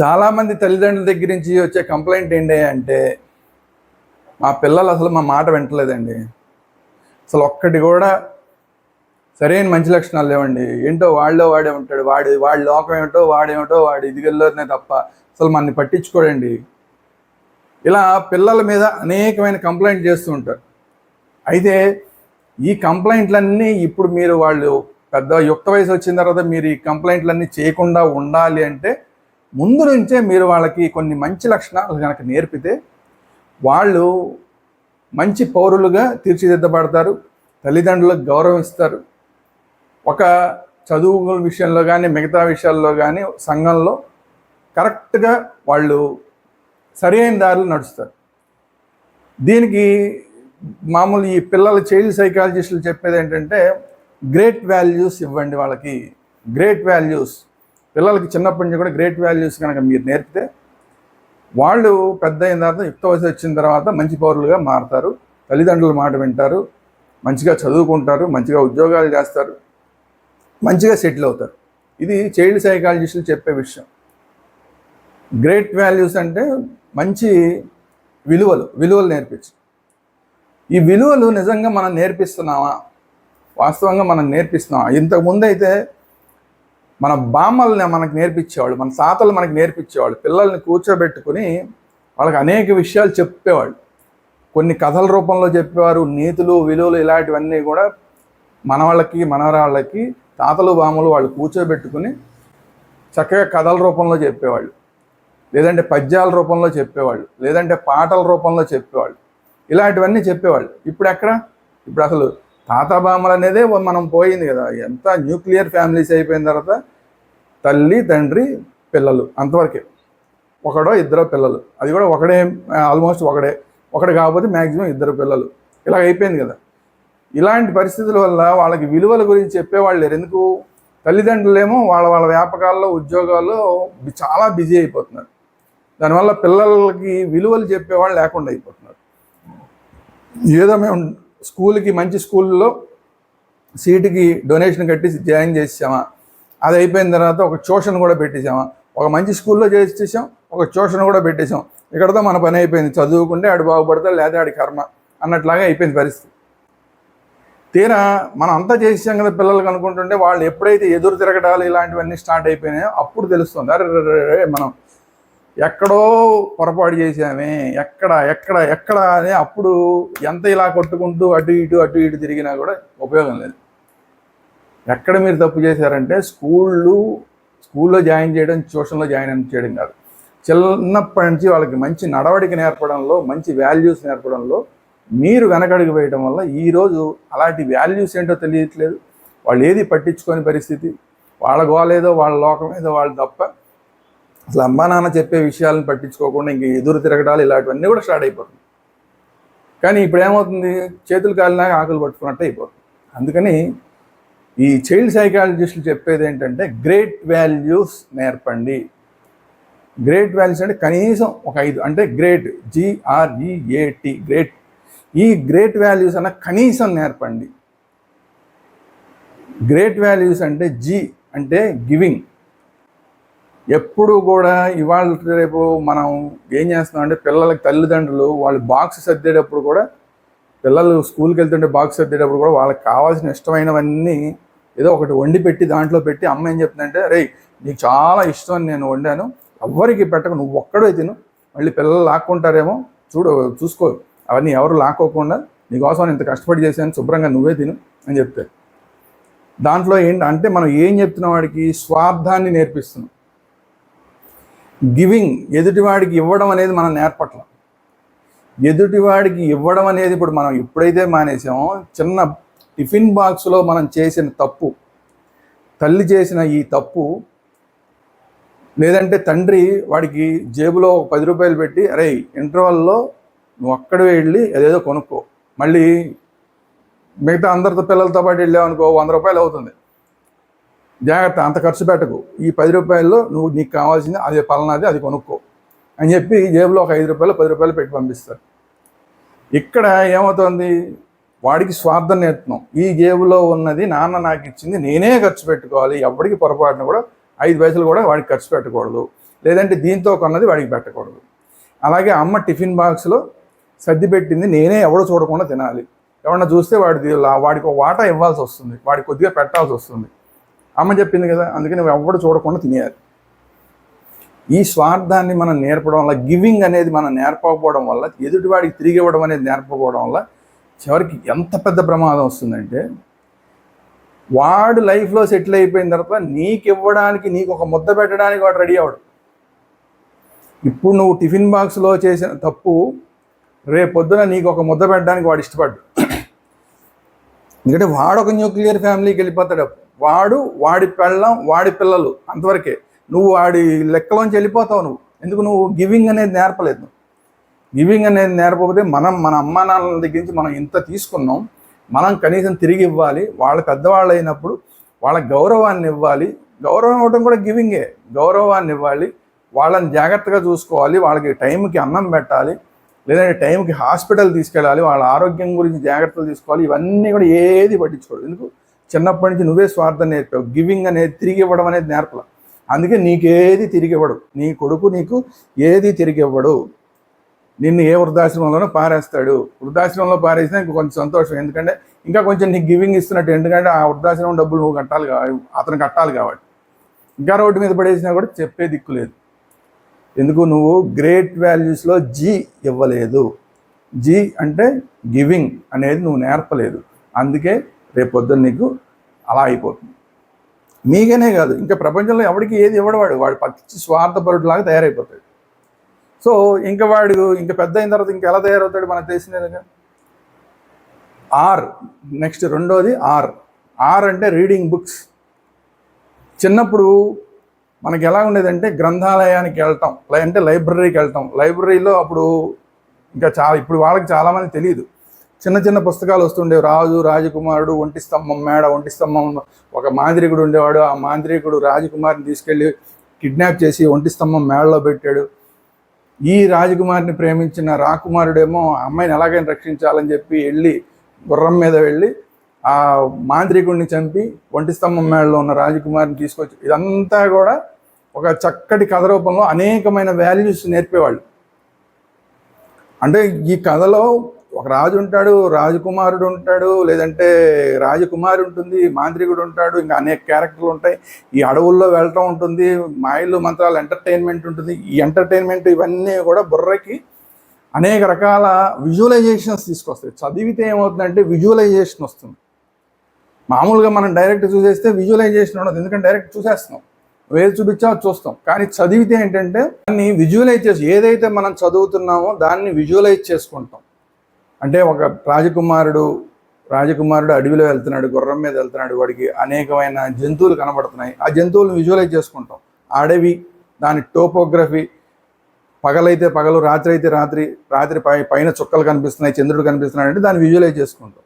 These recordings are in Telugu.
చాలామంది తల్లిదండ్రుల దగ్గర నుంచి వచ్చే కంప్లైంట్ ఏంటి అంటే మా పిల్లలు అసలు మా మాట వింటలేదండి. అసలు ఒక్కటి కూడా సరైన మంచి లక్షణాలు లేవండి. ఏంటో వాళ్ళో వాడే ఉంటాడు. వాడి వాడి లోకం ఏమిటో వాడేమిటో వాడి ఇదిగల్లోనే తప్ప అసలు మనని పట్టించుకోడండి. ఇలా పిల్లల మీద అనేకమైన కంప్లైంట్ చేస్తూ ఉంటారు. అయితే ఈ కంప్లైంట్లన్నీ ఇప్పుడు మీరు వాళ్ళు పెద్ద యుక్త వయసు వచ్చిన తర్వాత మీరు ఈ కంప్లైంట్లన్నీ చేయకుండా ఉండాలి అంటే ముందు నుంచే మీరు వాళ్ళకి కొన్ని మంచి లక్షణాలు కనుక నేర్పితే వాళ్ళు మంచి పౌరులుగా తీర్చిదిద్దబడతారు తల్లిదండ్రులకు గౌరవం ఇస్తారు ఒక చదువు విషయంలో కానీ మిగతా విషయాల్లో కానీ సంఘంలో కరెక్ట్గా వాళ్ళు సరైన దారిలో నడుస్తారు. దీనికి మామూలు ఈ పిల్లల చైల్డ్ సైకాలజిస్టులు చెప్పేది ఏంటంటే గ్రేట్ వాల్యూస్ ఇవ్వండి వాళ్ళకి. Great values. పిల్లలకి చిన్నప్పటి నుంచి కూడా గ్రేట్ వాల్యూస్ కనుక మీరు నేర్పితే వాళ్ళు పెద్ద అయిన తర్వాత యుక్త వయసు వచ్చిన తర్వాత మంచి పౌరులుగా మారుతారు. తల్లిదండ్రుల మాట వింటారు. మంచిగా చదువుకుంటారు. మంచిగా ఉద్యోగాలు చేస్తారు. మంచిగా సెటిల్ అవుతారు. ఇది చైల్డ్ సైకాలజిస్టులు చెప్పే విషయం. గ్రేట్ వాల్యూస్ అంటే మంచి విలువలు విలువలు నేర్పించు ఈ విలువలు నిజంగా మనం నేర్పిస్తున్నామా? వాస్తవంగా మనం నేర్పిస్తున్నామా? ఇంతకుముందు అయితే మన బామ్మల్ని మనకు నేర్పించేవాళ్ళు మన తాతలు మనకు నేర్పించేవాళ్ళు పిల్లల్ని కూర్చోబెట్టుకుని వాళ్ళకి అనేక విషయాలు చెప్పేవాళ్ళు. కొన్ని కథల రూపంలో చెప్పేవారు నీతులు విలువలు ఇలాంటివన్నీ కూడా మన వాళ్ళకి మనవరాళ్ళకి తాతలు బామ్మలు వాళ్ళు కూర్చోబెట్టుకుని చక్కగా కథల రూపంలో చెప్పేవాళ్ళు. లేదంటే పద్యాల రూపంలో చెప్పేవాళ్ళు లేదంటే పాటల రూపంలో చెప్పేవాళ్ళు. ఇలాంటివన్నీ చెప్పేవాళ్ళు. ఇప్పుడు ఎక్కడ? ఇప్పుడు అసలు తాత బామ్మలు అనేదే మనం పోయింది కదా. ఎంత న్యూక్లియర్ ఫ్యామిలీస్ అయిపోయిన తర్వాత తల్లి తండ్రి పిల్లలు అంతవరకే. ఒకడో ఇద్దరు పిల్లలు. అది కూడా ఒకడే ఆల్మోస్ట్ ఒకడే. ఒకడు కాకపోతే మ్యాక్సిమం ఇద్దరు పిల్లలు. ఇలా అయిపోయింది కదా. ఇలాంటి పరిస్థితుల వల్ల వాళ్ళకి విలువల గురించి చెప్పేవాళ్ళు లేరు. ఎందుకు? తల్లిదండ్రులేమో వాళ్ళ వాళ్ళ వ్యాపకాల్లో ఉద్యోగాల్లో చాలా బిజీ అయిపోతున్నారు. దానివల్ల పిల్లలకి విలువలు చెప్పేవాళ్ళు లేకుండా అయిపోతున్నారు. ఏదో మేము స్కూల్కి మంచి స్కూల్లో సీటుకి డొనేషన్ కట్టి జాయిన్ చేసామా అది అయిపోయిన తర్వాత ఒక ట్యూషన్ కూడా పెట్టేసామా? ఒక మంచి స్కూల్లో చేసేసాం ఒక ట్యూషన్ కూడా పెట్టేసాం. ఇక్కడతో మన పని అయిపోయింది. చదువుకుంటే ఆడు బాగుపడతా లేదా ఆడి కర్మ అన్నట్లాగా అయిపోయింది పరిస్థితి. తీరా మనం అంతా చేసాం కదా పిల్లలకు అనుకుంటుంటే వాళ్ళు ఎప్పుడైతే ఎదురు తిరగడాలు ఇలాంటివన్నీ స్టార్ట్ అయిపోయినాయో అప్పుడు తెలుస్తుంది. అరే మనం ఎక్కడో పొరపాటు చేసామే ఎక్కడ ఎక్కడ ఎక్కడ అని అప్పుడు ఎంత ఇలా కొట్టుకుంటూ అటు ఇటు అటు ఇటు తిరిగినా కూడా ఉపయోగం లేదు. ఎక్కడ మీరు తప్పు చేశారంటే స్కూళ్ళు స్కూల్లో జాయిన్ చేయడం ట్యూషన్లో జాయిన్ చేయడం కాదు. చిన్నప్పటి నుంచి వాళ్ళకి మంచి నడవడిక నేర్పడంలో మంచి వాల్యూస్ నేర్పడంలో మీరు వెనకడుగు వేయడం వల్ల ఈరోజు అలాంటి వాల్యూస్ ఏంటో తెలియట్లేదు. వాళ్ళు ఏది పట్టించుకోని పరిస్థితి? వాళ్ళ గోలేదో వాళ్ళ లోకం ఏదో వాళ్ళు తప్ప అసలు అమ్మా నాన్న చెప్పే విషయాలను పట్టించుకోకుండా ఇంక ఎదురు తిరగడాలు ఇలాంటివన్నీ కూడా స్టార్ట్ అయిపోతుంది. కానీ ఇప్పుడు ఏమవుతుంది? చేతులు కాలినాక ఆకులు పట్టుకున్నట్టు అయిపోతుంది. అందుకని ఈ చైల్డ్ సైకాలజిస్టులు చెప్పేది ఏంటంటే గ్రేట్ వాల్యూస్ నేర్పండి. గ్రేట్ వాల్యూస్ అంటే కనీసం ఒక ఐదు అంటే great G R E A T great ఈ గ్రేట్ వాల్యూస్ అన్న కనీసం నేర్పండి. గ్రేట్ వాల్యూస్ అంటే జి అంటే గివింగ్ ఎప్పుడు కూడా ఇవాళ రేపు మనం ఏం చేస్తున్నాం అంటే పిల్లలకి తల్లిదండ్రులు వాళ్ళు బాక్స్ సర్దేటప్పుడు కూడా పిల్లలు స్కూల్కి వెళ్తుంటే బాక్స్ సర్దేటప్పుడు కూడా వాళ్ళకి కావాల్సిన ఇష్టమైనవన్నీ ఏదో ఒకటి వండి పెట్టి దాంట్లో పెట్టి అమ్మ ఏం చెప్తుందంటే రే నీకు చాలా ఇష్టం అని నేను వండాను. ఎవ్వరికి పెట్టక. నువ్వు ఒక్కడే తిను. మళ్ళీ పిల్లలు లాక్కుంటారేమో చూడు చూసుకో. అవన్నీ ఎవరు లాక్కోకుండా నీకోసం ఇంత కష్టపడి చేశాను శుభ్రంగా నువ్వే తిను అని చెప్తారు. దాంట్లో ఏంటి అంటే మనం ఏం చెప్తున్న వాడికి స్వార్థాన్ని నేర్పిస్తున్నాం. గివింగ్ ఎదుటివాడికి ఇవ్వడం అనేది మనం నేర్పట్ల. ఎదుటివాడికి ఇవ్వడం అనేది ఇప్పుడు మనం ఎప్పుడైతే మానేసామో చిన్న టిఫిన్ బాక్స్లో మనం చేసిన తప్పు తల్లి చేసిన ఈ తప్పు లేదంటే తండ్రి వాడికి జేబులో ఒక పది రూపాయలు పెట్టి అరే ఇంటర్వల్లో నువ్వు అక్కడ వెళ్ళి అదేదో కొనుక్కో. మళ్ళీ మిగతా అందరితో పిల్లలతో పాటు వెళ్ళావు అనుకో వంద రూపాయలు అవుతుంది. జాగ్రత్త అంత ఖర్చు పెట్టకు. ఈ పది రూపాయల్లో నువ్వు నీకు కావాల్సింది అదే పలానాది అది కొనుక్కో అని చెప్పి జేబులో ఒక ఐదు రూపాయలు పది రూపాయలు పెట్టి పంపిస్తారు. ఇక్కడ ఏమవుతుంది? వాడికి స్వార్థం నేర్తున్నాం ఈ జేబులో ఉన్నది నాన్న నాకు ఇచ్చింది నేనే ఖర్చు పెట్టుకోవాలి. ఎవరికి పొరపాటున కూడా ఐదు పైసలు కూడా వాడికి ఖర్చు పెట్టకూడదు. లేదంటే దీంతో కొన్నది వాడికి పెట్టకూడదు. అలాగే అమ్మ టిఫిన్ బాక్స్లో సర్ది పెట్టింది నేనే ఎవడో చూడకుండా తినాలి. ఎవరన్నా చూస్తే వాడి వాడికి ఒక వాటా ఇవ్వాల్సి వస్తుంది. వాడికి కొద్దిగా పెట్టాల్సి వస్తుంది. అమ్మ చెప్పింది కదా అందుకని నువ్వు ఎవడు చూడకుండా తినేయాలి. ఈ స్వార్థాన్ని మనం నేర్పడం వల్ల గివింగ్ అనేది మనం నేర్పకపోవడం వల్ల ఎదుటివాడికి తిరిగి ఇవ్వడం అనేది నేర్పకపోవడం వల్ల చివరికి ఎంత పెద్ద ప్రమాదం వస్తుందంటే వాడు లైఫ్లో సెటిల్ అయిపోయిన తర్వాత నీకు ఇవ్వడానికి నీకు ఒక ముద్ద పెట్టడానికి వాడు రెడీ అవడు ఇప్పుడు నువ్వు టిఫిన్ బాక్స్లో చేసిన తప్పు రేపొద్దున నీకు ఒక ముద్ద పెట్టడానికి వాడు ఇష్టపడ్డు. ఎందుకంటే వాడు ఒక న్యూక్లియర్ ఫ్యామిలీకి వెళ్ళిపోతాడు వాడు వాడి పెళ్ళం వాడి పిల్లలు అంతవరకే. నువ్వు వాడి లెక్కలోంచి వెళ్ళిపోతావు నువ్వు. ఎందుకు నువ్వు గివింగ్ అనేది నేర్పలేదు గివింగ్ అనేది నేర్పకపోతే మనం మన అమ్మా నాన్నల దగ్గర నుంచి మనం ఇంత తీసుకున్నాం. మనం కనీసం తిరిగి ఇవ్వాలి. వాళ్ళ పెద్దవాళ్ళు అయినప్పుడు వాళ్ళ గౌరవాన్ని ఇవ్వాలి. గౌరవం ఇవ్వడం కూడా గివింగే గౌరవాన్ని ఇవ్వాలి. వాళ్ళని జాగ్రత్తగా చూసుకోవాలి. వాళ్ళకి టైంకి అన్నం పెట్టాలి. లేదంటే టైంకి హాస్పిటల్ తీసుకెళ్ళాలి. వాళ్ళ ఆరోగ్యం గురించి జాగ్రత్తలు తీసుకోవాలి. ఇవన్నీ కూడా ఏది పట్టించుకోడు ఎందుకు? చిన్నప్పటి నుంచి నువ్వే స్వార్థం నేర్పావు. గివింగ్ అనేది తిరిగి ఇవ్వడం అనేది నేర్పల. అందుకే నీకేది తిరిగి ఇవ్వడు. నీ కొడుకు నీకు ఏది తిరిగి ఇవ్వడు. నిన్ను ఏ వృద్ధాశ్రమంలోనో పారేస్తాడు. వృద్ధాశ్రమంలో పారేసినా ఇంకా కొంచెం సంతోషం. ఎందుకంటే ఇంకా కొంచెం నీకు గివింగ్ ఇస్తున్నట్టు. ఎందుకంటే ఆ వృద్ధాశ్రమం డబ్బులు నువ్వు కట్టాలి అతను కట్టాలి కాబట్టి. ఇంకా రోడ్డు మీద పడేసినా కూడా చెప్పే దిక్కు లేదు. ఎందుకు? నువ్వు గ్రేట్ వాల్యూస్లో జీ ఇవ్వలేదు. జీ అంటే గివింగ్ అనేది నువ్వు నేర్పలేదు. అందుకే రేపొద్దున నీకు అలా అయిపోతుంది. మీకనే కాదు ఇంకా ప్రపంచంలో ఎవరికి ఏది ఇవ్వడవాడు వాడు. పచ్చి స్వార్థపరుడులాగా తయారైపోతాడు. సో ఇంకా వాడు ఇంకా పెద్ద అయిన తర్వాత ఇంకా ఎలా తయారవుతాడు మనకు తెలిసిందేగా ఆర్ నెక్స్ట్ రెండోది ఆర్. ఆర్ అంటే రీడింగ్ బుక్స్. చిన్నప్పుడు మనకి ఎలా ఉండేదంటే గ్రంథాలయానికి వెళ్తాం. అంటే లైబ్రరీకి వెళ్తాం. లైబ్రరీలో అప్పుడు ఇంకా చాలా ఇప్పుడు వాళ్ళకి చాలామంది తెలియదు. చిన్న చిన్న పుస్తకాలు వస్తుండేవి. రాజు రాజకుమారుడు ఒంటి స్తంభం మేడ ఒంటి స్తంభం ఒక మాంత్రికుడు ఉండేవాడు. ఆ మాంత్రికుడు రాజకుమారిని తీసుకెళ్ళి కిడ్నాప్ చేసి ఒంటి స్తంభం మేడలో పెట్టాడు. ఈ రాజకుమారిని ప్రేమించిన రాకుమారుడేమో ఆ అమ్మాయిని ఎలాగైనా రక్షించాలని చెప్పి వెళ్ళి గుర్రం మీద వెళ్ళి ఆ మాంత్రికుడిని చంపి ఒంటి స్తంభం మేడలో ఉన్న రాజకుమారిని తీసుకొచ్చి ఇదంతా కూడా ఒక చక్కటి కథ రూపంలో అనేకమైన వాల్యూస్ నేర్పేవాళ్ళు. అంటే ఈ కథలో ఒక రాజు ఉంటాడు రాజకుమారుడు ఉంటాడు లేదంటే రాజకుమారి ఉంటుంది మాంత్రికుడు ఉంటాడు ఇంకా అనేక క్యారెక్టర్లు ఉంటాయి. ఈ అడవుల్లో వెళ్ళటం ఉంటుంది మాయలు మంత్రాలు ఎంటర్టైన్మెంట్ ఉంటుంది. ఈ ఎంటర్టైన్మెంట్ ఇవన్నీ కూడా బుర్రకి అనేక రకాల విజువలైజేషన్స్ తీసుకొస్తాయి. చదివితే ఏమవుతుందంటే విజువలైజేషన్ వస్తుంది. మామూలుగా మనం డైరెక్ట్ చూసేస్తే విజువలైజేషన్ ఉండదు. ఎందుకంటే డైరెక్ట్ చూసేస్తున్నాం. వేరు చూపించా చూస్తాం. కానీ చదివితే ఏంటంటే దాన్ని విజువలైజ్ చేసి ఏదైతే మనం చదువుతున్నామో దాన్ని విజువలైజ్ చేసుకుంటాం. అంటే ఒక రాజకుమారుడు రాజకుమారుడు అడవిలో వెళ్తున్నాడు గుర్రం మీద వెళ్తున్నాడు వాడికి అనేకమైన జంతువులు కనబడుతున్నాయి. ఆ జంతువులను విజువలైజ్ చేసుకుంటాం. అడవి దాని టోపోగ్రఫీ పగలైతే పగలు రాత్రి అయితే రాత్రి రాత్రి పై పైన చుక్కలు కనిపిస్తున్నాయి చంద్రుడు కనిపిస్తున్నాడు అంటే దాన్ని విజువలైజ్ చేసుకుంటాం.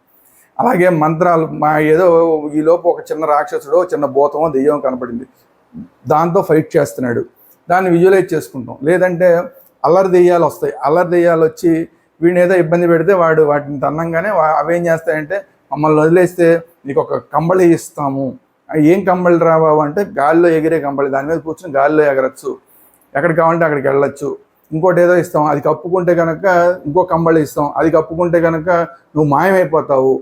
అలాగే మంత్రాలు మా ఏదో ఈ లోపు ఒక చిన్న రాక్షసుడో చిన్న భూతమో దెయ్యం కనపడింది. దాంతో ఫైట్ చేస్తున్నాడు. దాన్ని విజువలైజ్ చేసుకుంటాం. లేదంటే అల్లరి దెయ్యాలు వస్తాయి. అల్లరి దెయ్యాలు వచ్చి వీడిని ఏదో ఇబ్బంది పెడితే వాడు వాటిని తన్నంగానే వా- అవేం చేస్తాయంటే మమ్మల్ని వదిలేస్తే నీకు ఒక కంబళి ఇస్తాము. ఏం కంబళి రా అంటే గాలిలో ఎగిరే కంబళి. దాని మీద కూర్చొని గాల్లో ఎగరచ్చు. ఎక్కడికి కావాలంటే అక్కడికి వెళ్ళొచ్చు. ఇంకోటి ఏదో ఇస్తాం. అది కప్పుకుంటే కనుక ఇంకో కంబళి ఇస్తాం. అది కప్పుకుంటే కనుక నువ్వు మాయమైపోతావు.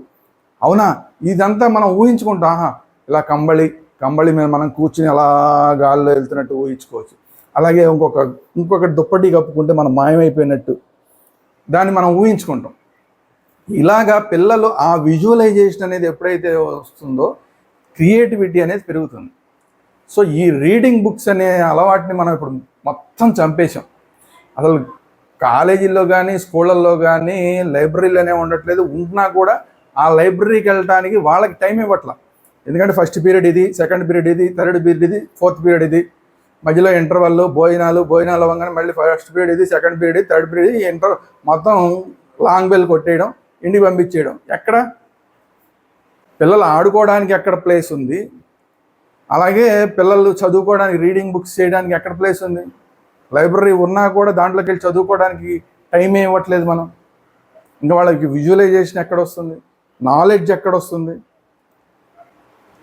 అవునా? ఇదంతా మనం ఊహించుకుంటాం. ఆహా ఇలా కంబళి కంబళి మీద మనం కూర్చుని అలా గాల్లో వెళ్తున్నట్టు ఊహించుకోవచ్చు. అలాగే ఇంకొక ఇంకొక దుప్పటి కప్పుకుంటే మనం మాయమైపోయినట్టు. దాన్ని మనం ఊహించుకుంటాం. ఇలాగా పిల్లలు ఆ విజువలైజేషన్ అనేది ఎప్పుడైతే వస్తుందో క్రియేటివిటీ అనేది పెరుగుతుంది. సో ఈ రీడింగ్ బుక్స్ అనే అలవాటుని మనం ఇప్పుడు మొత్తం చంపేశాం. అసలు కాలేజీల్లో కానీ స్కూళ్ళల్లో కానీ లైబ్రరీలోనే ఉండట్లేదు. ఉంటున్నా కూడా ఆ లైబ్రరీకి వెళ్ళటానికి వాళ్ళకి టైం ఇవ్వట్లా. ఎందుకంటే ఫస్ట్ పీరియడ్ ఇది సెకండ్ పీరియడ్ ఇది థర్డ్ పీరియడ్ ఇది ఫోర్త్ పీరియడ్ ఇది. మధ్యలో ఇంటర్వల్ భోజనాలు భోజనాలు అవ్వగానే మళ్ళీ ఫస్ట్ పీరియడ్ ఇది సెకండ్ పీరియడ్ ఇది థర్డ్ పీరియడ్ ఇది ఇంటర్ మొత్తం లాంగ్ బెల్ కొట్టేయడం ఇంటికి పంపించేయడం. ఎక్కడ? పిల్లలు ఆడుకోవడానికి ఎక్కడ ప్లేస్ ఉంది? అలాగే పిల్లలు చదువుకోవడానికి రీడింగ్ బుక్స్ చేయడానికి ఎక్కడ ప్లేస్ ఉంది? లైబ్రరీ ఉన్నా కూడా దాంట్లోకి వెళ్ళి చదువుకోవడానికి టైం ఇవ్వట్లేదు మనం. ఇంకా వాళ్ళకి విజువలైజేషన్ ఎక్కడ వస్తుంది? నాలెడ్జ్ ఎక్కడ వస్తుంది?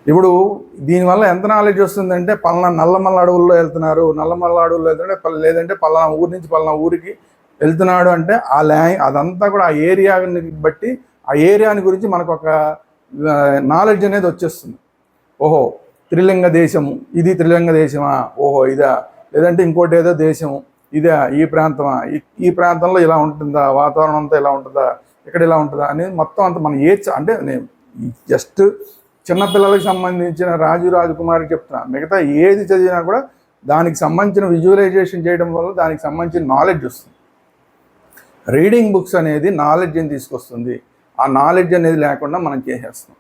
ఇప్పుడు దీనివల్ల ఎంత నాలెడ్జ్ వస్తుందంటే పలానా నల్లమల్ల అడవుల్లో వెళ్తున్నారు. నల్లమల్ల అడవుల్లో వెళ్తుంటే లేదంటే పలానా ఊరి నుంచి పలానా ఊరికి వెళ్తున్నాడు అంటే ఆ ల్యా అదంతా కూడా ఆ ఏరియాని బట్టి ఆ ఏరియాని గురించి మనకు ఒక నాలెడ్జ్ అనేది వచ్చేస్తుంది. ఓహో త్రిలింగ దేశము ఇది త్రిలింగ దేశమా? ఓహో ఇదా. లేదంటే ఇంకోటి ఏదో దేశము ఇదా ఈ ప్రాంతమా? ఈ- ఈ ప్రాంతంలో ఇలా ఉంటుందా? వాతావరణం అంతా ఇలా ఉంటుందా? ఇక్కడ ఇలా ఉంటుందా? అనేది మొత్తం అంత మనం ఏ అంటే నేను జస్ట్ చిన్నపిల్లలకి సంబంధించిన రాజు రాజకుమారి చెప్తున్నా. మిగతా ఏది చదివినా కూడా దానికి సంబంధించిన విజువలైజేషన్ చేయడం వల్ల దానికి సంబంధించిన నాలెడ్జ్ వస్తుంది. రీడింగ్ బుక్స్ అనేది నాలెడ్జ్ని తీసుకొస్తుంది. ఆ నాలెడ్జ్ అనేది లేకుండా మనం చేసేస్తాం.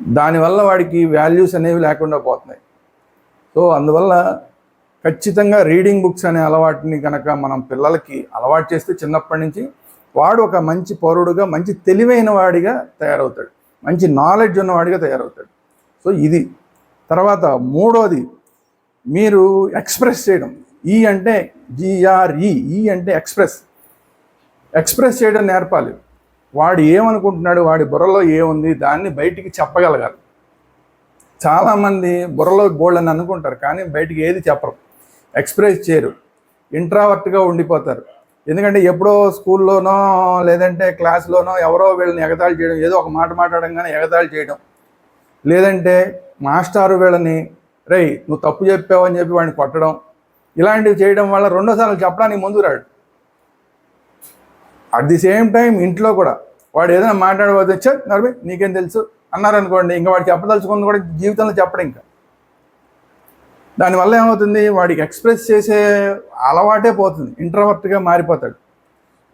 దానివల్ల వాడికి వాల్యూస్ అనేవి లేకుండా పోతున్నాయి. సో అందువల్ల ఖచ్చితంగా రీడింగ్ బుక్స్ అనే అలవాటుని కనుక మనం పిల్లలకి అలవాటు చేస్తే చిన్నప్పటి నుంచి వాడు ఒక మంచి పౌరుడుగా మంచి తెలివైన వాడిగా తయారవుతాడు. మంచి నాలెడ్జ్ ఉన్నవాడిగా తయారవుతాడు. సో ఇది. తర్వాత మూడోది మీరు ఎక్స్ప్రెస్ చేయడం. ఈ అంటే జిఆర్ఈ ఈ అంటే ఎక్స్ప్రెస్ ఎక్స్ప్రెస్ చేయడం నేర్పాలి. వాడు ఏమనుకుంటున్నాడు వాడి బుర్రలో ఏముంది దాన్ని బయటికి చెప్పగలగాలి. చాలామంది బుర్రలో బోల్డ్ అని అనుకుంటారు కానీ బయటికి ఏది చెప్పరు. ఎక్స్ప్రెస్ చేయరు. ఇంట్రావర్ట్గా ఉండిపోతారు. ఎందుకంటే ఎప్పుడో స్కూల్లోనో లేదంటే క్లాస్లోనో ఎవరో వీళ్ళని ఎగతాళి చేయడం ఏదో ఒక మాట మాట్లాడంగానే ఎగతాళి చేయడం. లేదంటే మాస్టారు వీళ్ళని రేయ్ నువ్వు తప్పు చెప్పావు అని చెప్పి వాడిని కొట్టడం. ఇలాంటివి చేయడం వల్ల రెండోసార్లు చెప్పడానికి ముందు రాడు. అట్ ది సేమ్ టైం ఇంట్లో కూడా వాడు ఏదైనా మాట్లాడబోతే చే నరబి నీకేం తెలుసు? అన్నారనుకోండి ఇంకా వాడు చెప్పదలుచుకుంది కూడా జీవితంలో చెప్పడం ఇంకా. దానివల్ల ఏమవుతుంది? వాడికి ఎక్స్ప్రెస్ చేసే అలవాటే పోతుంది. ఇంట్రవర్ట్గా మారిపోతాడు.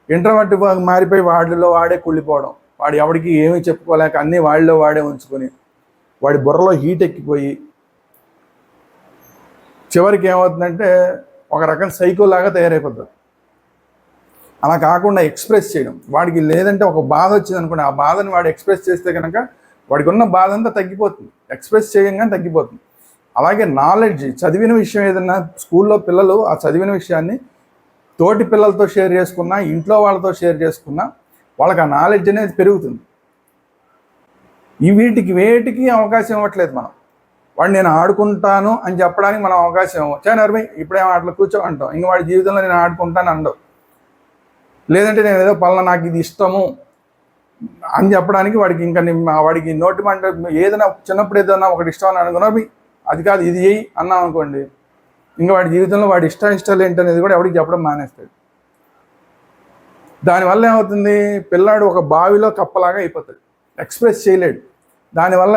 ఇంట్రవర్ట్ మారిపోయి వాడిలో వాడే కుళ్ళిపోవడం వాడు ఎవడికి ఏమీ చెప్పుకోలేక అన్నీ వాడిలో వాడే ఉంచుకొని వాడి బుర్రలో హీట్ ఎక్కిపోయి చివరికి ఏమవుతుందంటే ఒక రకం సైకోలాగా తయారైపోతుంది అలా కాకుండా ఎక్స్ప్రెస్ చేయడం. వాడికి లేదంటే ఒక బాధ వచ్చింది అనుకోండి ఆ బాధని వాడు ఎక్స్ప్రెస్ చేస్తే కనుక వాడికి ఉన్న బాధ అంతా తగ్గిపోతుంది. ఎక్స్ప్రెస్ చేయగానే తగ్గిపోతుంది. అలాగే నాలెడ్జ్ చదివిన విషయం ఏదైనా స్కూల్లో పిల్లలు ఆ చదివిన విషయాన్ని తోటి పిల్లలతో షేర్ చేసుకున్నా ఇంట్లో వాళ్ళతో షేర్ చేసుకున్నా వాళ్ళకి ఆ నాలెడ్జ్ అనేది పెరుగుతుంది. ఈ వీటికి వేటికి అవకాశం ఇవ్వట్లేదు మనం. వాడు నేను ఆడుకుంటాను అని చెప్పడానికి మనం అవకాశం ఇవ్వం చా నర్మి ఇప్పుడేం ఆటలు కూర్చో అంటాం ఇంక వాడి జీవితంలో నేను ఆడుకుంటాను అండవు లేదంటే నేను ఏదో పలానా నాకు ఇది ఇష్టము అని చెప్పడానికి వాడికి ఇంకా వాడికి నోటి మంట ఏదైనా చిన్నప్పుడు ఏదైనా ఒకటి ఇష్టం అని అనుకున్నా అది కాదు ఇది చేయి అన్నాం అనుకోండి. ఇంకా వాడి జీవితంలో వాడి ఇష్ట ఇష్టాలు ఏంటనేది కూడా ఎవరికి చెప్పడం మానేస్తాడు. దానివల్ల ఏమవుతుంది? పిల్లాడు ఒక బావిలో కప్పలాగా అయిపోతాడు. ఎక్స్ప్రెస్ చేయలేడు. దానివల్ల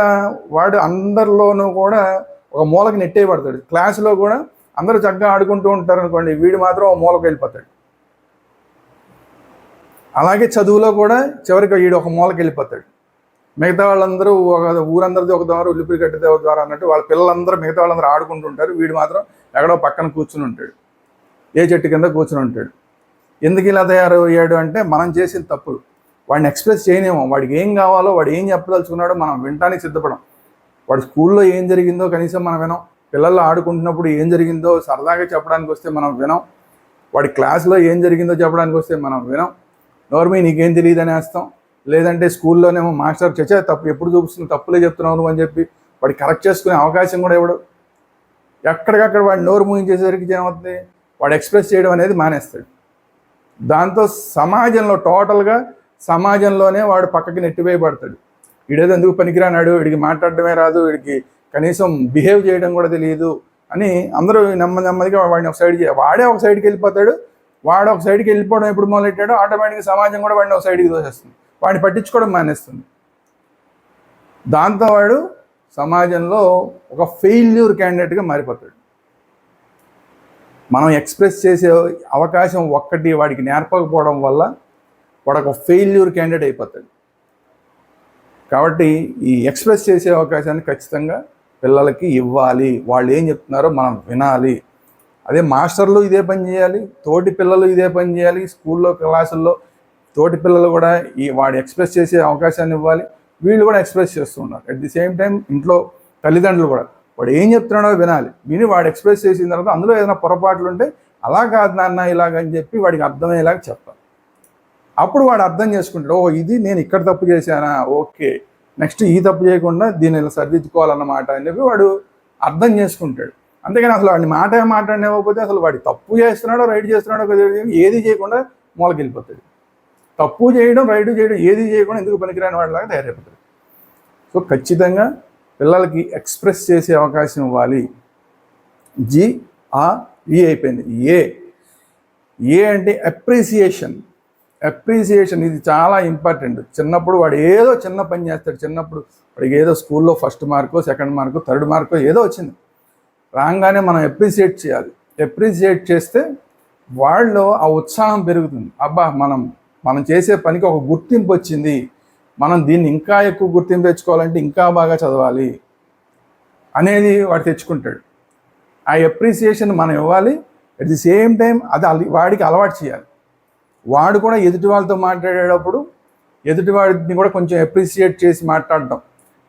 వాడు అందరిలోనూ కూడా ఒక మూలకి నెట్టేయబడతాడు. క్లాసులో కూడా అందరూ చక్కగా ఆడుకుంటూ ఉంటారు అనుకోండి వీడు మాత్రం ఒక మూలకు వెళ్ళిపోతాడు. అలాగే చదువులో కూడా చివరికి వీడు ఒక మూలకి వెళ్ళిపోతాడు. మిగతా వాళ్ళందరూ ఒక ఊరందరిది ఒక ద్వారా ఉల్లిపిరి కట్టితే ఒక ద్వారా అన్నట్టు వాళ్ళ పిల్లలందరూ మిగతా వాళ్ళందరూ ఆడుకుంటుంటారు. వీడు మాత్రం ఎక్కడో పక్కన కూర్చుని ఉంటాడు. ఏ చెట్టు కింద కూర్చుని ఉంటాడు. ఎందుకు ఇలా తయారయ్యాడు అంటే మనం చేసిన తప్పులు. వాడిని ఎక్స్ప్రెస్ చేయనేమో వాడికి ఏం కావాలో వాడు ఏం చెప్పదలుచుకున్నాడో మనం వినటానికి సిద్ధపడం. వాడు స్కూల్లో ఏం జరిగిందో కనీసం మనం వినం. పిల్లలు ఆడుకుంటున్నప్పుడు ఏం జరిగిందో సరదాగా చెప్పడానికి వస్తే మనం వినం. వాడి క్లాస్లో ఏం జరిగిందో చెప్పడానికి వస్తే మనం వినం. నోర్మీ నీకేం తెలియదు అనేస్తాం లేదంటే స్కూల్లోనేమో మాస్టర్ చచ్చా తప్పు ఎప్పుడు చూపిస్తుంది తప్పులే చెప్తున్నావు అని చెప్పి వాడి కరెక్ట్ చేసుకునే అవకాశం కూడా ఇవ్వడు ఎక్కడికక్కడ వాడు నోరు ముగించేసరికి ఏమవుతుంది వాడు ఎక్స్ప్రెస్ చేయడం అనేది మానేస్తాడు. దాంతో సమాజంలో టోటల్గా సమాజంలోనే వాడు పక్కకి నెట్టివేయబడతాడు. వీడేదో ఎందుకు పనికిరానాడు? వీడికి మాట్లాడడమే రాదు వీడికి కనీసం బిహేవ్ చేయడం కూడా తెలియదు అని అందరూ నెమ్మది నెమ్మదిగా వాడిని ఒక సైడ్ వాడే ఒక సైడ్కి వెళ్ళిపోతాడు. వాడు ఒక సైడ్కి వెళ్ళిపోవడం ఎప్పుడు మొదలెట్టాడో ఆటోమేటిక్గా సమాజం కూడా వాడిని ఒక సైడ్కి దోసేస్తుంది వాడిని పట్టించుకోవడం మానేస్తుంది. దాంతో వాడు సమాజంలో ఒక ఫెయిల్యూర్ క్యాండిడేట్గా మారిపోతాడు. మనం ఎక్స్ప్రెస్ చేసే అవకాశం ఒక్కటి వాడికి నేర్పకపోవడం వల్ల వాడు ఒక ఫెయిల్యూర్ క్యాండిడేట్ అయిపోతాడు. కాబట్టి ఈ ఎక్స్ప్రెస్ చేసే అవకాశాన్ని ఖచ్చితంగా పిల్లలకి ఇవ్వాలి. వాళ్ళు ఏం చెప్తున్నారో మనం వినాలి. అదే మాస్టర్లు ఇదే పని చేయాలి తోటి పిల్లలు ఇదే పని చేయాలి స్కూల్లో క్లాసుల్లో తోటి పిల్లలు కూడా ఈ వాడు ఎక్స్ప్రెస్ చేసే అవకాశాన్ని ఇవ్వాలి. వీళ్ళు కూడా ఎక్స్ప్రెస్ చేస్తూ ఉన్నారు. అట్ ది సేమ్ టైం ఇంట్లో తల్లిదండ్రులు కూడా. వాడు ఏం చెప్తున్నాడో వినాలి. విని వాడు ఎక్స్ప్రెస్ చేసిన తర్వాత అందులో ఏదైనా పొరపాట్లు ఉంటే అలా కాదు నాన్న ఇలాగని చెప్పి వాడికి అర్థమయ్యేలాగా చెప్పాలి. అప్పుడు వాడు అర్థం చేసుకుంటాడు ఓ ఇది నేను ఇక్కడ తప్పు చేశానా? ఓకే. నెక్స్ట్ ఈ తప్పు చేయకుండా దీన్ని ఇలా సరిదిద్దుకోవాలన్నమాట అని చెప్పి వాడు అర్థం చేసుకుంటాడు. అంతేగాని అసలు వాడిని మాట మాట్లాడినవ్వకపోతే అసలు వాడి తప్పు చేస్తున్నాడో రైట్ చేస్తున్నాడో ఏది చేయకుండా మూలకెళ్ళిపోతాడు. తప్పు చేయడం రైడు చేయడం ఏది చేయకుండా ఎందుకు పనికిరాని వాళ్ళలాగా తయారైపోతాడు సో ఖచ్చితంగా పిల్లలకి ఎక్స్ప్రెస్ చేసే అవకాశం ఇవ్వాలి. జి ఆ ఈ అయిపోయింది. ఏ ఏ అంటే అప్రిసియేషన్ అప్రిసియేషన్ ఇది చాలా ఇంపార్టెంట్ చిన్నప్పుడు వాడు ఏదో చిన్న పని చేస్తాడు. చిన్నప్పుడు వాడికి ఏదో స్కూల్లో ఫస్ట్ మార్కో సెకండ్ మార్కో థర్డ్ మార్కో ఏదో వచ్చింది. రాగానే మనం అప్రిసియేట్ చేయాలి. అప్రిసియేట్ చేస్తే వాళ్ళలో ఆ ఉత్సాహం పెరుగుతుంది. అబ్బా మనం మనం చేసే పనికి ఒక గుర్తింపు వచ్చింది. మనం దీన్ని ఇంకా ఎక్కువ గుర్తింపు తెచ్చుకోవాలంటే ఇంకా బాగా చదవాలి అనేది వాడు తెచ్చుకుంటాడు. ఆ అప్రిసియేషన్ మనం ఇవ్వాలి. అట్ ది సేమ్ టైం అది వాడికి అలవాటు చేయాలి. వాడు కూడా ఎదుటి వాళ్ళతో మాట్లాడేటప్పుడు ఎదుటి వాడిని కూడా కొంచెం అప్రిసియేట్ చేసి మాట్లాడటం.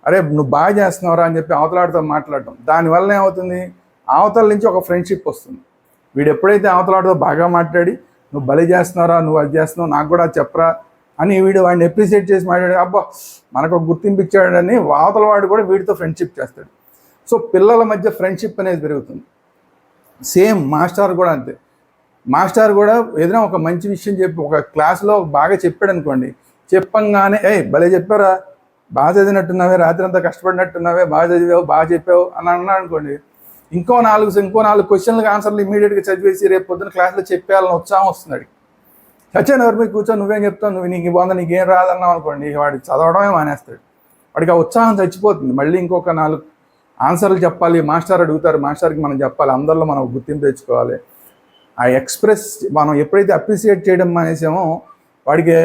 అరే నువ్వు బాగా చేస్తున్నావురా అని చెప్పి అవతలాడితో మాట్లాడటం. దానివల్ల ఏమవుతుంది? అవతల నుంచి ఒక ఫ్రెండ్షిప్ వస్తుంది. వీడు ఎప్పుడైతే అవతలాడితో బాగా మాట్లాడి నువ్వు బలి చేస్తున్నారా నువ్వు అది చేస్తున్నావు నాకు కూడా చెప్పరా అని వీడు వాడిని ఎప్రిసియేట్ చేసి మాట్లాడి అబ్బా మనకు ఒక గుర్తింపు ఇచ్చాడని వాతల వాడు కూడా వీడితో ఫ్రెండ్షిప్ చేస్తాడు. సో పిల్లల మధ్య ఫ్రెండ్షిప్ అనేది పెరుగుతుంది. సేమ్ మాస్టర్ కూడా అంతే. మాస్టర్ కూడా ఏదైనా ఒక మంచి విషయం చెప్పి ఒక క్లాస్లో బాగా చెప్పాడు అనుకోండి చెప్పంగానే ఏ భలే చెప్పారా బాగా చదివినట్టున్నావే రాత్రి అంతా కష్టపడినట్టున్నావే బాగా చదివావు బాగా చెప్పావు అని అన్నాడు అనుకోండి ఇంకో నాలుగు ఇంకో నాలుగు క్వశ్చన్లకు ఆన్సర్లు ఇమీడియట్గా చదివేసి రేపు పొద్దున క్లాస్లో చెప్పేయాలని ఉత్సాహం వస్తున్నాడు. చచ్చాను ఎవరి మీద కూర్చో నువ్వేం చెప్తావు? నువ్వు నీకు బాగుంది? నీకేం రాదన్నావు అనుకోండి వాడు చదవడమే మానేస్తాడు. వాడికి ఆ ఉత్సాహం చచ్చిపోతుంది. మళ్ళీ ఇంకొక నాలుగు ఆన్సర్లు చెప్పాలి. మాస్టర్ అడుగుతారు. మాస్టర్కి మనం చెప్పాలి. అందరిలో మనం గుర్తింపు తెచ్చుకోవాలి. ఆ ఎక్స్ప్రెస్ మనం ఎప్పుడైతే అప్రిసియేట్ చేయడం మానేసామో వాడికి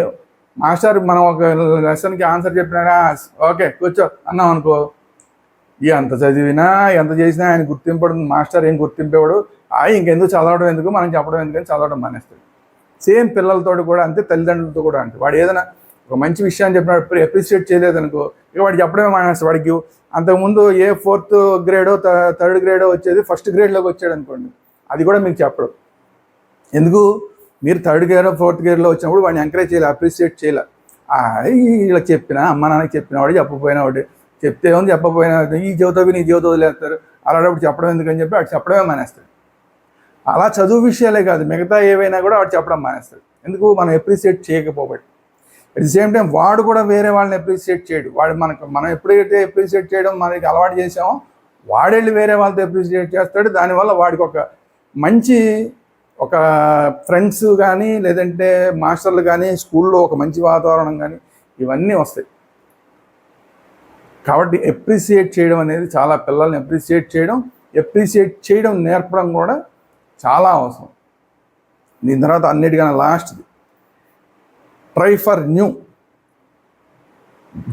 మాస్టర్ మనం ఒక లెసన్కి ఆన్సర్ చెప్పినా ఓకే కూర్చో అన్నాం అనుకో ఎంత చదివినా ఎంత చేసినా ఆయన గుర్తింపడు మాస్టర్ ఏం గుర్తింపేవాడు? ఆ ఇంకెందుకు చదవడం ఎందుకు? మనం చెప్పడం ఎందుకని చదవడం మానేస్తాడు. సేమ్ పిల్లలతో కూడా అంతే తల్లిదండ్రులతో కూడా అంతే వాడు ఏదైనా ఒక మంచి విషయాన్ని చెప్పినప్పుడు అప్రిషియేట్ చేయలేదనుకో ఇక వాడు చెప్పడమే మానేస్తాడు. వాడికి అంతకుముందు ఏ ఫోర్త్ గ్రేడో థర్డ్ గ్రేడో వచ్చేది ఫస్ట్ గ్రేడ్లోకి వచ్చాడు అనుకోండి. అది కూడా మీకు చెప్పడం. ఎందుకు? మీరు థర్డ్ గ్రేడ్ ఫోర్త్ గ్రేడ్లో వచ్చినప్పుడు వాడిని ఎంకరేజ్ చేయాలి అప్రిషియేట్ చేయాలి. ఆ, ఇలా చెప్పిన అమ్మ నాన్నకి చెప్పిన వాడు చెప్పపోయిన వాడు చెప్తే ఉంది చెప్పపోయినా ఈ జీవితం నీ జీవితం వదిలేస్తారు. అలాంటప్పుడు చెప్పడం ఎందుకని చెప్పి వాడు చెప్పడమే మానేస్తాడు. అలా చదువు విషయాలే కాదు మిగతా ఏవైనా కూడా వాడు చెప్పడం మానేస్తాడు. ఎందుకు? మనం ఎప్రిసియేట్ చేయకపోబట్టి. అట్ ది సేమ్ టైం వాడు కూడా వేరే వాళ్ళని అప్రిషియేట్ చేయడు. వాడు మనకు మనం ఎప్పుడైతే ఎప్రిసియేట్ చేయడం మనకి అలవాటు చేసామో వాడెళ్ళి వేరే వాళ్ళతో అప్రిషియేట్ చేస్తాడు. దానివల్ల వాడికి ఒక మంచి ఒక ఫ్రెండ్స్ కానీ లేదంటే మాస్టర్లు కానీ స్కూల్లో ఒక మంచి వాతావరణం కానీ ఇవన్నీ వస్తాయి. కాబట్టి ఎప్రిసియేట్ చేయడం అనేది చాలా పిల్లల్ని ఎప్రిసియేట్ చేయడం ఎప్రిసియేట్ చేయడం నేర్పడం కూడా చాలా అవసరం. దీని తర్వాత అన్నిటికన్నా లాస్ట్ది try for new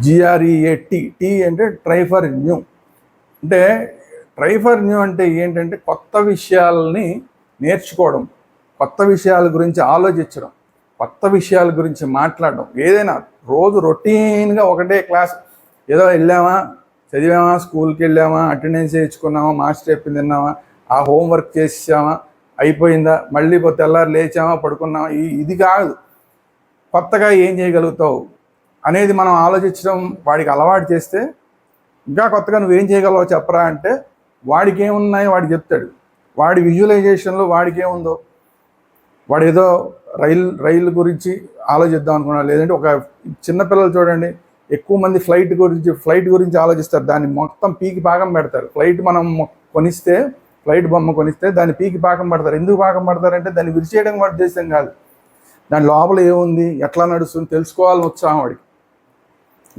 G R E A T T అంటే ట్రై ఫర్ న్యూ అంటే ట్రై ఫర్ న్యూ అంటే ఏంటంటే కొత్త విషయాలని నేర్చుకోవడం కొత్త విషయాల గురించి ఆలోచించడం కొత్త విషయాల గురించి మాట్లాడడం. ఏదైనా రోజు రొటీన్గా ఒకటే క్లాస్ ఏదో వెళ్ళామా? చదివామా? స్కూల్కి వెళ్ళామా? అటెండెన్స్ వేయించుకున్నామా మాస్టర్ చెప్పింది తిన్నామా ఆ హోంవర్క్ చేసామా అయిపోయిందా? మళ్ళీ తెల్లారు తెల్లారి లేచామా? పడుకున్నామా? ఈ- ఇది కాదు. కొత్తగా ఏం చేయగలుగుతావు అనేది మనం ఆలోచించడం వాడికి అలవాటు చేస్తే ఇంకా కొత్తగా నువ్వేం చేయగలవో చెప్పరా అంటే వాడికి ఏమున్నాయో వాడు చెప్తాడు. వాడి విజువలైజేషన్లో వాడికి ఏముందో వాడు ఏదో రైలు రైలు గురించి ఆలోచిద్దాం అనుకున్నాడు. లేదంటే ఒక చిన్నపిల్లలు చూడండి. ఎక్కువ మంది ఫ్లైట్ గురించి ఫ్లైట్ గురించి ఆలోచిస్తారు. దాన్ని మొత్తం పీకి పాకం పెడతారు. ఫ్లైట్ మనం కొనిస్తే ఫ్లైట్ బొమ్మ కొనిస్తే దాన్ని పీకి పాకం పెడతారు. ఎందుకు పాకం పడతారంటే దాన్ని విరిచేయడం వాడి ఉద్దేశం కాదు. దాని లోపల ఏముంది? ఎట్లా నడుస్తుంది? తెలుసుకోవాలని ఉత్సాహం వాడికి.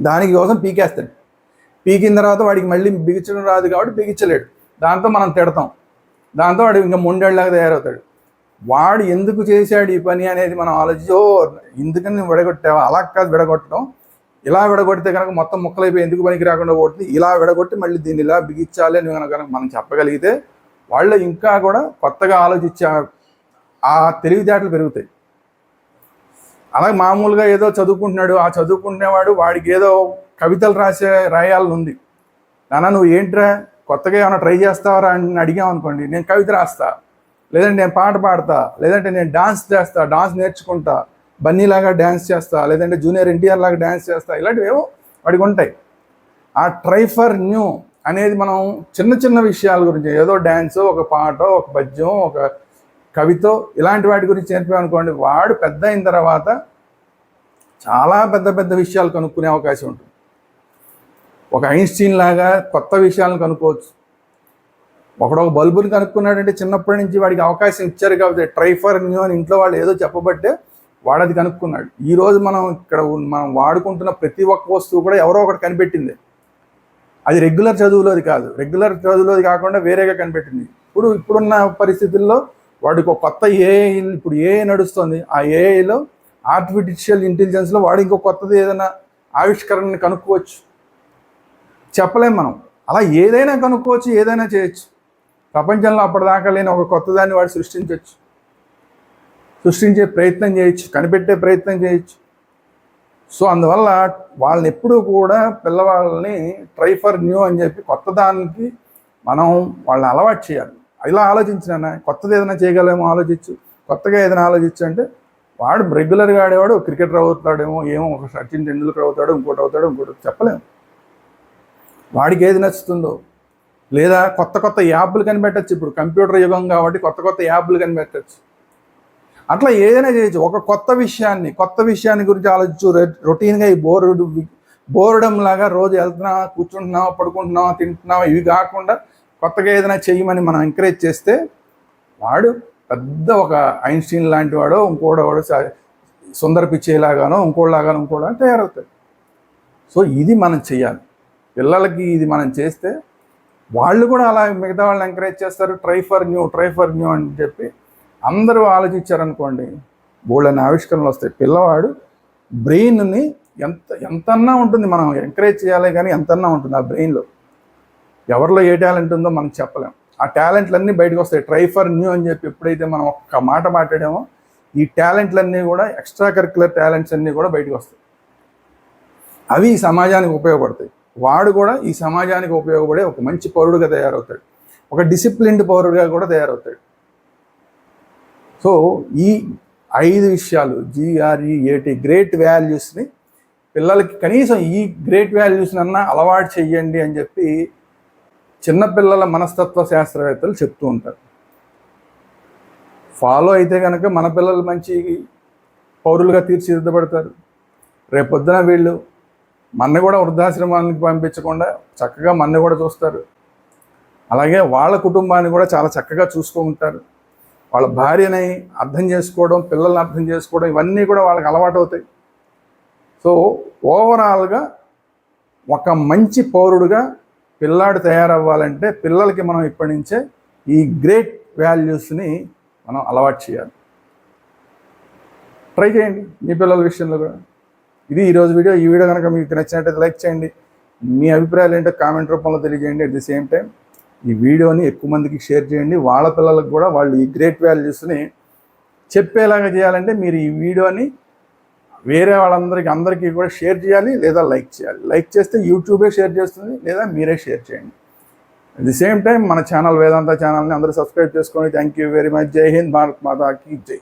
దానికి కోసం పీకేస్తాడు. పీకిన తర్వాత వాడికి మళ్ళీ బిగించడం రాదు కాబట్టి బిగించలేడు. దాంతో మనం తిడతాం. దాంతో వాడు ఇంకా మొండేళ్ళలాగా తయారవుతాడు. వాడు ఎందుకు చేశాడు ఈ పని అనేది మనం ఆలోచించి ఓ ఎందుకని విడగొట్టావా? అలా కాదు విడగొట్టడం. ఇలా విడగొడితే కనుక మొత్తం ముక్కలైపోయి ఎందుకు పనికి రాకుండా పోతుంది ఇలా విడగొట్టి మళ్ళీ దీన్ని ఇలా బిగించాలి అని కనుక కనుక మనం చెప్పగలిగితే వాళ్ళు ఇంకా కూడా కొత్తగా ఆలోచించే ఆ- తెలివితేటలు పెరుగుతాయి. అలాగే మామూలుగా ఏదో చదువుకుంటున్నాడు ఆ చదువుకుంటునేవాడు వాడికి ఏదో కవితలు రాసే రాయాలని ఉంది. నాన్న నువ్వు ఏంట్రా? కొత్తగా ఏమైనా ట్రై చేస్తావరా అని అడిగాం అనుకోండి నేను కవిత రాస్తా లేదంటే నేను పాట పాడతా లేదంటే నేను డాన్స్ చేస్తా డాన్స్ నేర్చుకుంటా బన్నీలాగా డ్యాన్స్ చేస్తా లేదంటే జూనియర్ ఎన్టీఆర్ లాగా డ్యాన్స్ చేస్తా ఇలాంటివి ఏవో వాడికి ఉంటాయి. ఆ ట్రైఫర్ న్యూ అనేది మనం చిన్న చిన్న విషయాల గురించి ఏదో డ్యాన్స్ ఒక పాట ఒక పద్యం ఒక కవితో ఇలాంటి వాటి గురించి నేర్పామనుకోండి వాడు పెద్ద అయిన తర్వాత చాలా పెద్ద పెద్ద విషయాలు కనుక్కునే అవకాశం ఉంటుంది. ఒక ఐన్స్టీన్ లాగా కొత్త విషయాలను కనుక్కోవచ్చు. ఒకడు ఒక బల్బుని కనుక్కున్నాడంటే చిన్నప్పటి నుంచి వాడికి అవకాశం ఇచ్చారు కాబట్టి ట్రైఫర్ న్యూ అని ఇంట్లో వాళ్ళు ఏదో చెప్పబట్టే వాడు అది కనుక్కున్నాడు ఈరోజు మనం ఇక్కడ మనం వాడుకుంటున్న ప్రతి ఒక్క వస్తువు కూడా ఎవరో ఒకటి కనిపెట్టింది. అది రెగ్యులర్ చదువులోది కాదు. రెగ్యులర్ చదువులోది కాకుండా వేరేగా కనిపెట్టింది. ఇప్పుడు ఇప్పుడున్న పరిస్థితుల్లో వాడికి ఒక కొత్త ఏఐ ఇప్పుడు ఏఐ నడుస్తుంది. ఆ ఏఐలో ఆర్టిఫిషియల్ ఇంటెలిజెన్స్లో వాడు ఇంకో కొత్తది ఏదైనా ఆవిష్కరణని కనుక్కోవచ్చు. చెప్పలేం మనం. అలా ఏదైనా కనుక్కోవచ్చు ఏదైనా చేయొచ్చు. ప్రపంచంలో అప్పటిదాకా లేని ఒక కొత్త దాన్ని వాడు సృష్టించవచ్చు సృష్టించే ప్రయత్నం చేయొచ్చు కనిపెట్టే ప్రయత్నం చేయొచ్చు. సో అందువల్ల వాళ్ళని ఎప్పుడూ కూడా పిల్లవాళ్ళని ట్రై ఫర్ న్యూ అని చెప్పి కొత్త దానికి మనం వాళ్ళని అలవాటు చేయాలి. ఇలా ఆలోచించిన కొత్తది ఏదైనా చేయగలేమో ఆలోచించు కొత్తగా ఏదైనా ఆలోచించు అంటే వాడు రెగ్యులర్గా ఆడేవాడు క్రికెటర్ అవుతాడేమో ఏమో ఒక సచిన్ టెండూల్కర్ అవుతాడు ఇంకోటి అవుతాడు ఇంకోటి చెప్పలేము వాడికి ఏది నచ్చుతుందో లేదా కొత్త కొత్త యాప్లు కనిపెట్టచ్చు. ఇప్పుడు కంప్యూటర్ యుగం కాబట్టి కొత్త కొత్త యాప్లు కనిపెట్టచ్చు. అట్లా ఏదైనా చేయొచ్చు. ఒక కొత్త విషయాన్ని కొత్త విషయాన్ని గురించి ఆలోచించు. రొటీన్గా ఈ బోర్ బోరడం లాగా రోజు వెళ్తున్నావా కూర్చుంటున్నావా పడుకుంటున్నావా తింటున్నావా ఇవి కాకుండా కొత్తగా ఏదైనా చేయమని మనం ఎంకరేజ్ చేస్తే వాడు పెద్ద ఒక ఐన్స్టీన్ లాంటి వాడో ఇంకోడో వాడు సుందర పిచ్చేలాగానో ఇంకోలాగానో ఇంకోలా తయారవుతాడు సో ఇది మనం చేయాలి పిల్లలకి ఇది మనం చేస్తే వాళ్ళు కూడా అలా మిగతా వాళ్ళని ఎంకరేజ్ చేస్తారు. Try for new try for new అని చెప్పి అందరూ ఆలోచించారనుకోండి బోళ్ళని ఆవిష్కరణలు వస్తాయి. పిల్లవాడు బ్రెయిన్ని ఎంత ఎంతన్నా ఉంటుంది మనం ఎంకరేజ్ చేయాలి కానీ ఎంతన్నా ఉంటుంది ఆ బ్రెయిన్లో. ఎవరిలో ఏ టాలెంట్ ఉందో మనం చెప్పలేం. ఆ టాలెంట్లన్నీ బయటకు వస్తాయి. ట్రై ఫర్ న్యూ అని చెప్పి ఎప్పుడైతే మనం ఒక్క మాట మాట్లాడామో ఈ టాలెంట్లన్నీ కూడా ఎక్స్ట్రా కరిక్యులర్ టాలెంట్స్ అన్నీ కూడా బయటకు వస్తాయి. అవి ఈ సమాజానికి ఉపయోగపడతాయి. వాడు కూడా ఈ సమాజానికి ఉపయోగపడే ఒక మంచి పౌరుడుగా తయారవుతాడు. ఒక డిసిప్లిన్డ్ పౌరుడిగా కూడా తయారవుతాడు. సో ఈ ఐదు విషయాలు జిఆర్ఈఏటి గ్రేట్ వాల్యూస్ని పిల్లలకి కనీసం ఈ గ్రేట్ వాల్యూస్ని అన్నా అలవాటు చెయ్యండి అని చెప్పి చిన్నపిల్లల మనస్తత్వ శాస్త్రవేత్తలు చెప్తూ ఉంటారు. ఫాలో అయితే కనుక మన పిల్లలు మంచి పౌరులుగా తీర్చిదిద్దబడతారు. రేపొద్దున వీళ్ళు మన కూడా వృద్ధాశ్రమానికి పంపించకుండా చక్కగా మన కూడా చూస్తారు. అలాగే వాళ్ళ కుటుంబాన్ని కూడా చాలా చక్కగా చూసుకుంటారు వాళ్ళ భార్యని అర్థం చేసుకోవడం పిల్లల్ని అర్థం చేసుకోవడం ఇవన్నీ కూడా వాళ్ళకి అలవాటు అవుతాయి. సో ఓవరాల్గా ఒక మంచి పౌరుడుగా పిల్లాడు తయారవ్వాలంటే పిల్లలకి మనం ఇప్పటి నుంచే ఈ గ్రేట్ వాల్యూస్ని మనం అలవాటు చేయాలి. ట్రై చేయండి మీ పిల్లల విషయంలో కూడా. ఇది ఈరోజు వీడియో. ఈ వీడియో కనుక మీకు నచ్చినట్టయితే లైక్ చేయండి. మీ అభిప్రాయాలు ఏంటో కామెంట్ రూపంలో తెలియజేయండి. అట్ ది సేమ్ టైం ఈ వీడియోని ఎక్కువ మందికి షేర్ చేయండి. వాళ్ళ పిల్లలకు కూడా వాళ్ళు ఈ గ్రేట్ వాల్యూస్ని చెప్పేలాగా చేయాలంటే మీరు ఈ వీడియోని వేరే వాళ్ళందరికీ అందరికీ కూడా షేర్ చేయాలి లేదా లైక్ చేయాలి. లైక్ చేస్తే యూట్యూబే షేర్ చేస్తుంది లేదా మీరే షేర్ చేయండి. అట్ ది సేమ్ టైం మన ఛానల్ వేదాంత ఛానల్ని అందరూ సబ్స్క్రైబ్ చేసుకోండి. థ్యాంక్ యూ వెరీ మచ్ జై హింద్. భారత్ మాతాకి జై.